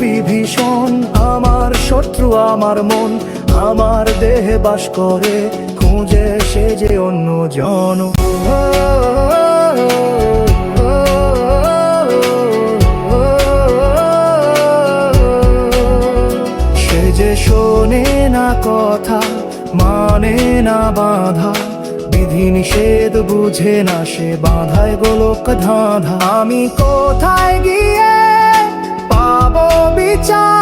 বিভীষণ আমার শত্রু, আমার মন, আমার দেহে বাস করে। খুঁজে সে যে অন্য জন। সে যে শোনে না কথা মানে না বাধা, বিধি নিষেধ বুঝে না সে বাধায় গোলক ধাঁধা। আমি কোথায় গিয়ে পাবো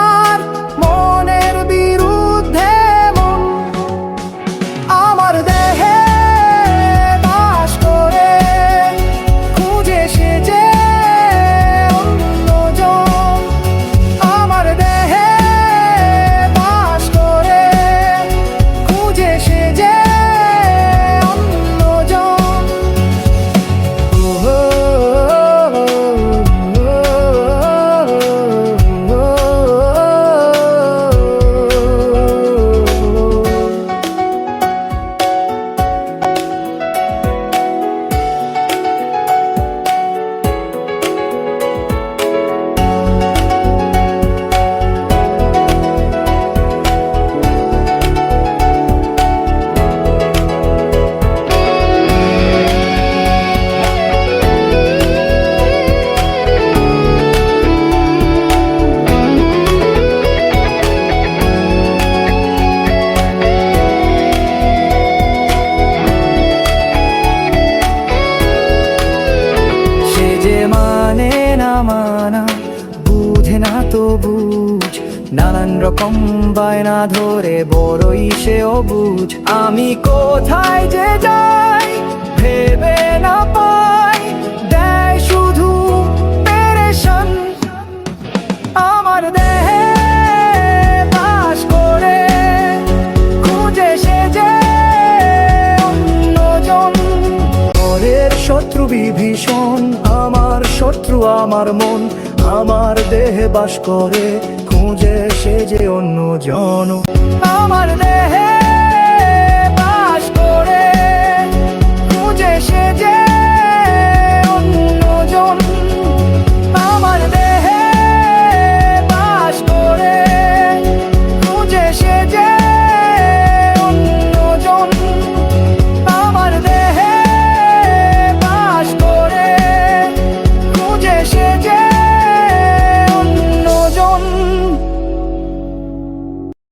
মানে না মানা বুঝে না তো বুঝ। নানান রকম বায়না ধরে বড়ই সে অবুঝ। আমি কোথায় যে যাই বিভীষণ আমার শত্রু, আমার মন, আমার দেহে বাস করে। খুঁজে সে যে অন্য জন। আমার দেহে